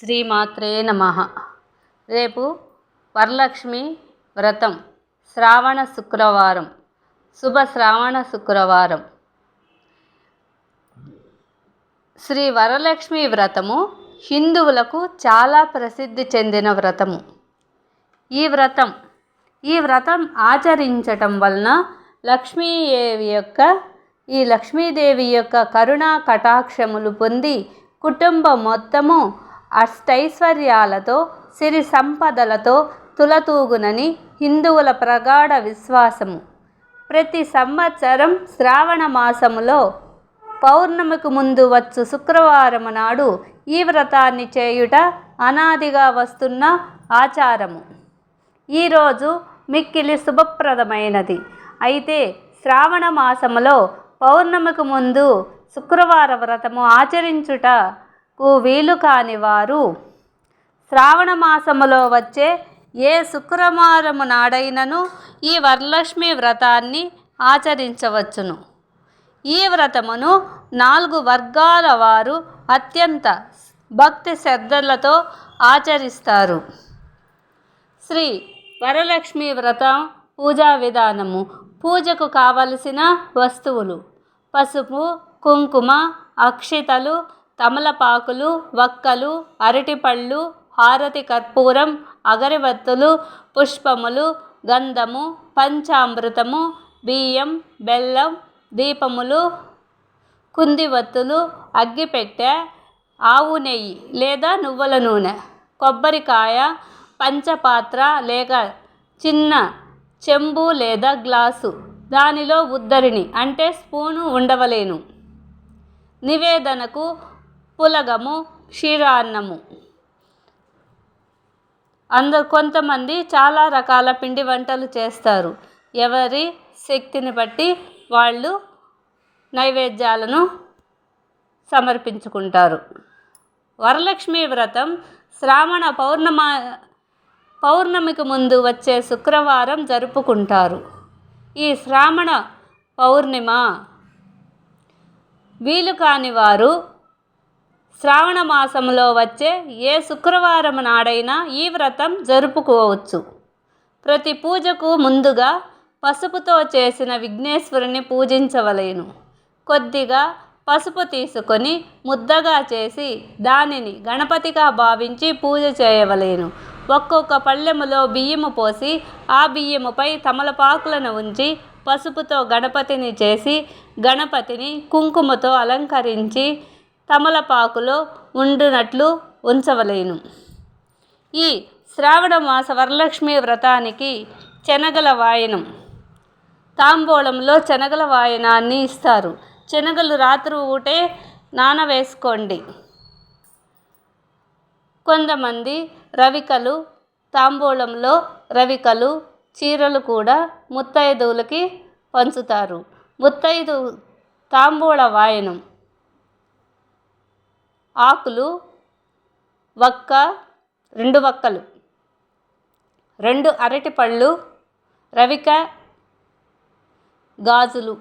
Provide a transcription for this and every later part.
శ్రీమాత్రే నమ. రేపు వరలక్ష్మి వ్రతం శ్రావణ శుక్రవారం శుభ శ్రావణ శుక్రవారం. శ్రీ వరలక్ష్మి వ్రతము హిందువులకు చాలా ప్రసిద్ధి చెందిన వ్రతము. ఈ వ్రతం ఈ వ్రతం ఆచరించటం వలన లక్ష్మీదేవి యొక్క ఈ లక్ష్మీదేవి యొక్క కరుణా కటాక్షములు పొంది కుటుంబం మొత్తము అష్టైశ్వర్యాలతో సిరి సంపదలతో తులతూగునని హిందువుల ప్రగాఢ విశ్వాసము. ప్రతి సంవత్సరం శ్రావణ మాసములో పౌర్ణమికి ముందు వచ్చు శుక్రవారం నాడు ఈ వ్రతాన్ని చేయుట అనాదిగా వస్తున్న ఆచారము. ఈరోజు మిక్కిలి శుభప్రదమైనది. అయితే శ్రావణ మాసములో పౌర్ణమికి ముందు శుక్రవార వ్రతము ఆచరించుట ఆచరించుటకు వీలు కాని వారు శ్రావణ మాసములో వచ్చే ఏ శుక్రవారము నాడైనను ఈ వరలక్ష్మి వ్రతాన్ని ఆచరించవచ్చును. ఈ వ్రతమును నాలుగు వర్గాల వారు అత్యంత భక్తి శ్రద్ధలతో ఆచరిస్తారు. శ్రీ వరలక్ష్మి వ్రతం పూజా విధానము పూజకు కావలసిన వస్తువులు పసుపు కుంకుమ అక్షితలు తమలపాకులు వక్కలు అరటిపళ్ళు హారతి కర్పూరం అగరబత్తులు పుష్పములు గంధము పంచామృతము బియ్యం బెల్లం దీపములు కుందివత్తులు అగ్గిపెట్టె ఆవు నెయ్యి లేదా నువ్వుల నూనె కొబ్బరికాయ పంచపాత్ర లేక చిన్న చెంబు లేదా గ్లాసు దానిలో ఉద్దరిని అంటే స్పూను ఉండవలేను. నివేదనకు పులగము క్షీరాన్నము. అందరు కొంతమంది చాలా రకాల పిండి వంటలు చేస్తారు. ఎవరి శక్తిని బట్టి వాళ్ళు నైవేద్యాలను సమర్పించుకుంటారు. వరలక్ష్మి వ్రతం శ్రావణ పౌర్ణమ పౌర్ణమికి ముందు వచ్చే శుక్రవారం జరుపుకుంటారు. ఈ శ్రావణ పౌర్ణిమ వీలు కాని వారు శ్రావణ మాసంలో వచ్చే ఏ శుక్రవారం నాడైనా ఈ వ్రతం జరుపుకోవచ్చు. ప్రతి పూజకు ముందుగా పసుపుతో చేసిన విఘ్నేశ్వరుని పూజించవలేను. కొద్దిగా పసుపు తీసుకొని ముద్దగా చేసి దానిని గణపతిగా భావించి పూజ చేయవలేను. ఒక్కొక్క పళ్ళెములో బియ్యము పోసి ఆ బియ్యముపై తమలపాకులను ఉంచి పసుపుతో గణపతిని చేసి గణపతిని కుంకుమతో అలంకరించి తమలపాకులో ఉండునట్లు ఉంచవలేను. ఈ శ్రావణ మాస వరలక్ష్మి వ్రతానికి శనగల వాయనం. తాంబూలంలో శనగల వాయనాన్ని ఇస్తారు. శనగలు రాత్రి ఊటే నానవేసుకోండి. కొంతమంది రవికలు తాంబూలంలో రవికలు చీరలు కూడా ముత్తైదువులకి పంచుతారు. ముత్తైదు తాంబూల వాయనం. ఆకులు వక్క రెండు వక్కలు. రెండు అరటిపళ్ళు రవిక గాజులు.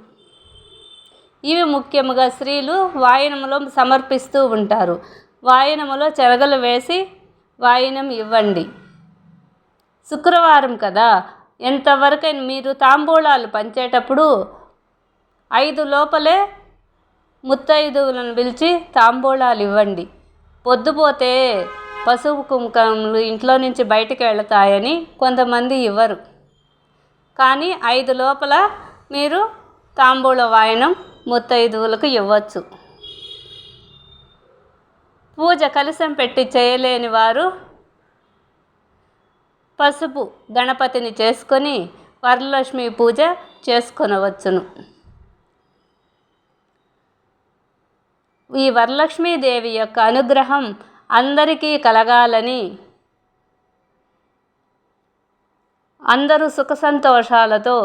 ఇవి ముఖ్యముగా స్త్రీలు వాయనములో సమర్పిస్తూ ఉంటారు. వాయనములో చెరగలు వేసి వాయనం ఇవ్వండి. శుక్రవారం కదా. ఎంతవరకైనా మీరు తాంబూలాలు పంచేటప్పుడు ఐదు లోపలే ముత్తైదువులను పిలిచి తాంబూలాలు ఇవ్వండి పొద్దుపోతే పసుపు కుంకుమలు ఇంట్లో నుంచి బయటికి వెళతాయని కొంతమంది ఇవ్వరు. కానీ ఐదు లోపల మీరు తాంబూల వాయనం ముత్తైదువులకు ఇవ్వచ్చు. పూజ కలశం పెట్టి చేయలేని వారు పసుపు గణపతిని చేసుకొని వరలక్ష్మి పూజ చేసుకొనవచ్చును. ఈ వరలక్ష్మీదేవి యొక్క అనుగ్రహం అందరికీ కలగాలని. అందరూ సుఖ సంతోషాలతో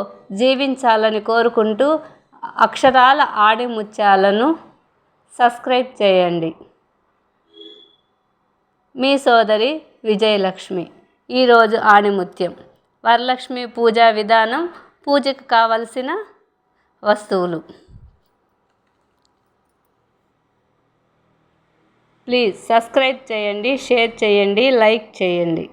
జీవించాలని కోరుకుంటూ అక్షరాల ఆడిముత్యాలను సబ్స్క్రైబ్ చేయండి. మీ సోదరి విజయలక్ష్మి. ఈరోజు ఆణిముత్యం వరలక్ష్మి పూజా విధానం పూజకు కావలసిన వస్తువులు. ప్లీజ్ సబ్స్క్రైబ్ చేయండి షేర్ చేయండి లైక్ చేయండి.